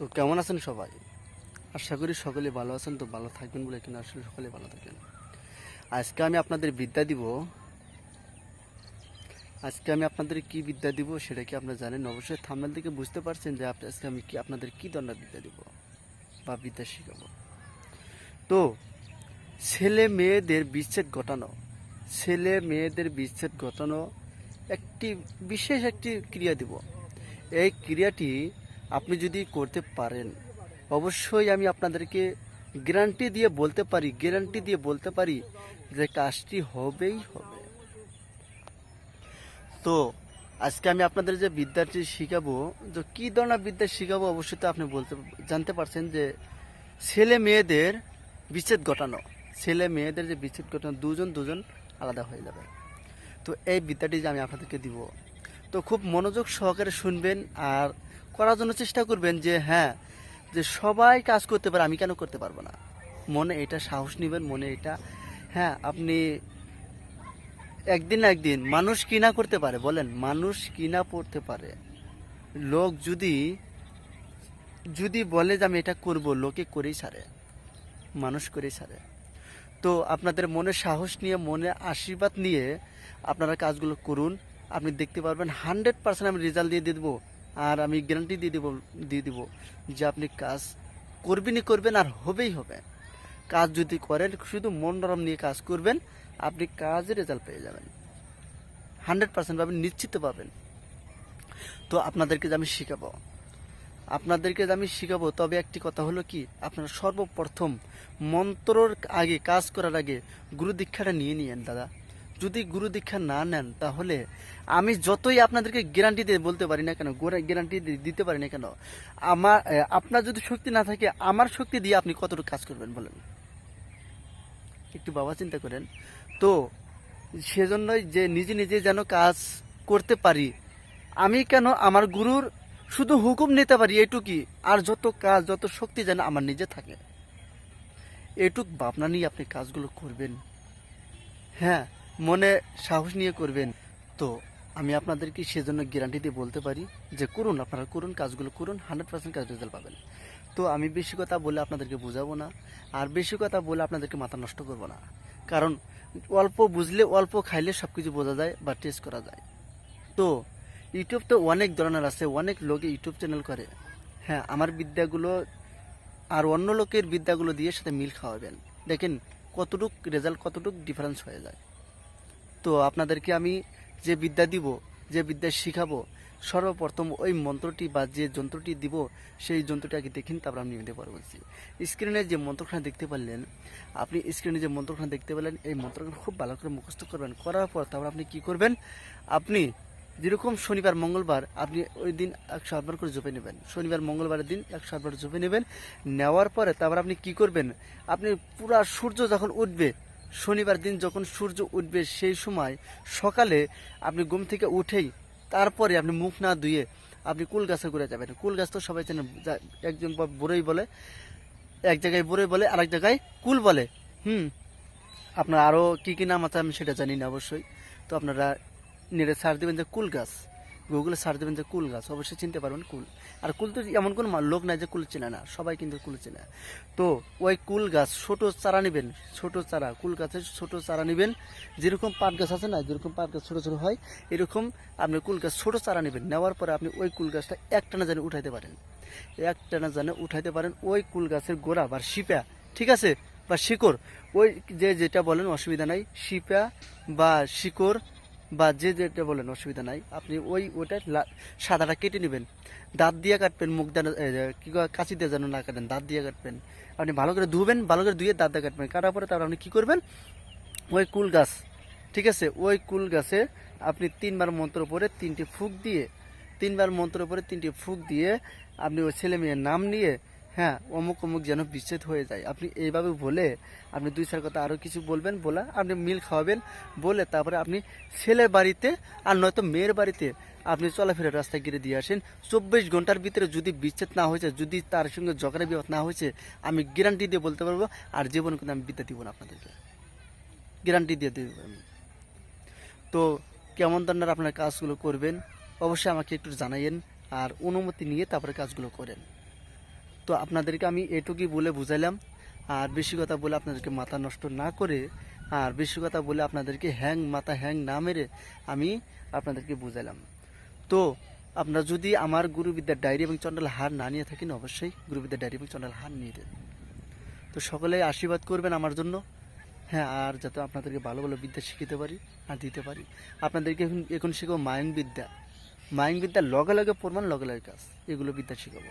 তো কেমন আছেন সবাই? আশা করি সকলে ভালো আছেন, তো ভালো থাকবেন বলে কিনা আসলে সকলে ভালো থাকেন। আজকে আমি আপনাদের বিদ্যা দিব। আজকে আমি আপনাদের কি বিদ্যা দিব সেটা কি আপনারা জানেন? অবশ্যই থামনাল থেকে বুঝতে পারছেন যে আজকে আমি কি আপনাদের কি ধরনের বিদ্যা দিব বা বিদ্যা শেখাবো। তো, ছেলে মেয়েদের বিচ্ছেদ ঘটানো। ছেলে মেয়েদের বিচ্ছেদ ঘটানো একটি বিশেষ একটি ক্রিয়া দিব। এই ক্রিয়াটি আপনি যদি করতে পারেন, অবশ্যই আমি আপনাদেরকে গ্যারান্টি দিয়ে বলতে পারি গ্যারান্টি দিয়ে বলতে পারি যে কাজটি হবেই হবে। তো, আজকে আমি আপনাদের যে বিদ্যাটি শিখাবো যে কী ধরনের বিদ্যা শিখাবো অবশ্যই তো আপনি বলতে, জানতে পারছেন যে ছেলে মেয়েদের বিচ্ছেদ ঘটানো, ছেলে মেয়েদের যে বিচ্ছেদ ঘটানো, দুজন দুজন আলাদা হয়ে যাবে। তো এই বিদ্যাটি যে আমি আপনাদেরকে দিব। তো খুব মনোযোগ সহকারে শুনবেন আর করার জন্য চেষ্টা করবেন যে হ্যাঁ যে সবাই কাজ করতে পারে, আমি কেন করতে পারব না? মনে এটা সাহস নেবেন, মনে এটা হ্যাঁ আপনি একদিন না একদিন মানুষ কিনা করতে পারে, বলেন, মানুষ কিনা পড়তে পারে? লোক যদি যদি বলে যে আমি এটা করব, লোকে করেই ছাড়ে মানুষ করেই ছাড়ে তো আপনাদের মনে সাহস নিয়ে, মনে আশীর্বাদ নিয়ে আপনারা কাজগুলো করুন। আপনি দেখতে পারবেন, হান্ড্রেড পার্সেন্ট আমি রেজাল্ট দিয়ে দিয়ে দেবো। আর আমি গ্যারান্টি দিয়ে দেবো, দিয়ে দিব যে আপনি কাজ করবেনই করবেন আর হবেই হবে। কাজ যদি করেন, শুধু মন নরম নিয়ে কাজ করবেন, আপনি কাজের রেজাল্ট পেয়ে যাবেন। হান্ড্রেড পার্সেন্ট পাবেন নিশ্চিত পাবেন। তো আপনাদেরকে যে আমি শেখাবো, আপনাদেরকে যে আমি শেখাবো, তবে একটি কথা হলো কি, আপনারা সর্বপ্রথম মন্ত্রর আগে কাজ করার আগে গুরু দীক্ষাটা নিয়ে নিয়েন, দাদা। যদি গুরু দীক্ষা না নেন, তাহলে আমি যতই আপনাদেরকে গ্যারান্টি দিয়ে বলতে পারি না কেন গ্যারান্টি দিতে পারি না কেন, আমার আপনার যদি শক্তি না থাকে, আমার শক্তি দিয়ে আপনি কতটুকু কাজ করবেন বলেন? একটু বাবা চিন্তা করেন। তো সেজন্যই যে নিজে নিজে যেন কাজ করতে পারি, আমি কেন আমার গুরুর শুধু হুকুম নিতে পারি এটুকুই আর যত কাজ, যত শক্তি যেন আমার নিজে থাকে। এটুক ভাবনা নিয়ে আপনি কাজগুলো করবেন। হ্যাঁ মনে সাহস নিয়ে করবেন। তো আমি আপনাদেরকে সেজন্য গ্যারান্টি দিয়ে বলতে পারি যে করুন, আপনারা করুন, কাজগুলো করুন হান্ড্রেড পার্সেন্ট কাজ রেজাল্ট পাবেন। তো আমি বেশি কথা বলে আপনাদেরকে বোঝাবো না, আর বেশি কথা বলে আপনাদেরকে মাথা নষ্ট করব না। কারণ অল্প বুঝলে, অল্প খাইলে সব কিছু বোঝা যায় বা টেস্ট করা যায়। তো ইউটিউব তো অনেক ধরনের আছে, অনেক লোকে ইউটিউব চ্যানেল করে। হ্যাঁ আমার বিদ্যাগুলো আর অন্য লোকের বিদ্যাগুলো দিয়ে সাথে মিল খাওয়াবেন। দেখেন কতটুক রেজাল্ট কতটুক ডিফারেন্স হয়ে যায়। তো আপনাদেরকে আমি যে বিদ্যা দিব, যে বিদ্যা শিখাবো, সর্বপ্রথম ওই মন্ত্রটি বা যে যন্ত্রটি দিব, সেই যন্ত্রটি আগে দেখেন, তারপর আমি নিতে পারব। স্ক্রিনে যে মন্ত্রখানা দেখতে পারলেন, আপনি স্ক্রিনে যে মন্ত্রখানা দেখতে পেলেন, এই মন্ত্রখানা খুব ভালো করে মুখস্থ করবেন। করার পর তারপর আপনি কি করবেন? আপনি যেরকম শনিবার, মঙ্গলবার, আপনি ওই দিন একশো আটবার করে জপে নেবেন। শনিবার, মঙ্গলবারের দিন একশো আটবার জপে নেবেন। নেওয়ার পরে তারপর আপনি কি করবেন? আপনি পুরা সূর্য যখন উঠবে শনিবার দিন যখন সূর্য উঠবে সেই সময় সকালে আপনি ঘুম থেকে উঠেই তারপরে আপনি মুখ না ধুয়ে আপনি কুল গাছে ঘুরে যাবেন। কুল গাছ তো সবাই চেনেন একজন বুড়োই বলে, এক জায়গায় বুড়োই বলে, আরেক জায়গায় কুল বলে। হুম? আপনার আরও কী কী নাম আছে আমি সেটা জানি না অবশ্যই। তো আপনারা নেটে সার্চ দেবেন যে কুল গাছ। গুগলে সার্চ দেবেন যে কুল গাছ, অবশ্যই চিনতে পারবেন কুল। আর কুল তো এমন কোনো লোক নাই যে কুল চেনে না, সবাই কিন্তু কুল চেনে। তো ওই কুল গাছ, ছোট চারা নেবেন, ছোট চারা, কুল গাছের ছোট চারা নেবেন। যেরকম পাট গাছ আছে না, যেরকম পাট গাছ ছোট ছোট হয়, এরকম আপনি কুল গাছ ছোট চারা নেবেন। নেওয়ার পরে আপনি ওই কুল গাছটা একটানা জানে উঠাইতে পারেন। একটানা জানে উঠাইতে পারেন ওই কুল গাছের গোড়া বা শিপা, ঠিক আছে? বা শিকড়। ওই যে যেটা বলেন, অসুবিধা নাই, শিপা বা শিকড় বা যে যেটা বলেন, অসুবিধা নাই। আপনি ওই ওটা সাদাটা কেটে নেবেন। দাঁত দিয়ে কাটবেন, মুখ দানা কি কাঁচি দিয়ে যেন না কাটেন, দাঁত দিয়ে কাটবেন। আপনি ভালো করে ধুবেন, ভালো করে ধুয়ে দাঁত দিয়ে কাটবেন। কাটার পরে তারপর আপনি কী করবেন? ওই কুল গাছ, ঠিক আছে? ওই কুল গাছে আপনি তিনবার মন্ত্র পরে তিনটি ফুক দিয়ে, তিনবার মন্ত্র পরে তিনটি ফুক দিয়ে আপনি ওই ছেলে মেয়ের নাম নিয়ে হ্যাঁ অমুক অমুক যেন বিচ্ছেদ হয়ে যায়। আপনি এইভাবে বলে আপনি দুই চার কথা আরও কিছু বলবেন, বলা আপনি মিল খাওয়াবেন, বলে তারপরে আপনি ছেলের বাড়িতে আর নয়তো মেয়ের বাড়িতে আপনি চলাফেরার রাস্তায় গিয়ে দিয়ে আসেন। চব্বিশ ঘণ্টার ভিতরে যদি বিচ্ছেদ না হয়েছে, যদি তার সঙ্গে ঝগড়া বিবাদ না হয়েছে, আমি গ্যারান্টি দিয়ে বলতে পারব, আর জীবন কিন্তু আমি বিদ্যা দিব না আপনাদেরকে। গ্যারান্টি দিয়ে দেবো আমি। তো কেমন ধরনের আপনার কাজগুলো করবেন, অবশ্যই আমাকে একটু জানাইয়েন, আর অনুমতি নিয়ে তারপরে কাজগুলো করেন। তো আপনাদেরকে আমি এটুকুই বলে বুঝাইলাম। আর বেশি কথা বলে আপনাদেরকে মাথা নষ্ট না করে, আর বেশি কথা বলে আপনাদেরকে হ্যাং মাথা হ্যাং না মেরে আমি আপনাদেরকে বুঝাইলাম। তো আপনারা যদি আমার গুরুবিদ্যার ডায়েরি এবং চন্ডাল হার না নিয়ে থাকেন, অবশ্যই গুরুবিদ্যার ডায়েরি এবং চন্ডাল হার নিয়ে দেন। তো সকলে আশীর্বাদ করবেন আমার জন্য। হ্যাঁ আর যাতে আপনাদেরকে ভালো ভালো বিদ্যা শিখিতে পারি, আর দিতে পারি। আপনাদেরকে এখন এখন শেখাবো মায়ং বিদ্যা। মায়ং বিদ্যার লগে লগে প্রমাণ, লগে লগে কাজ। এগুলো বিদ্যা শেখাবো।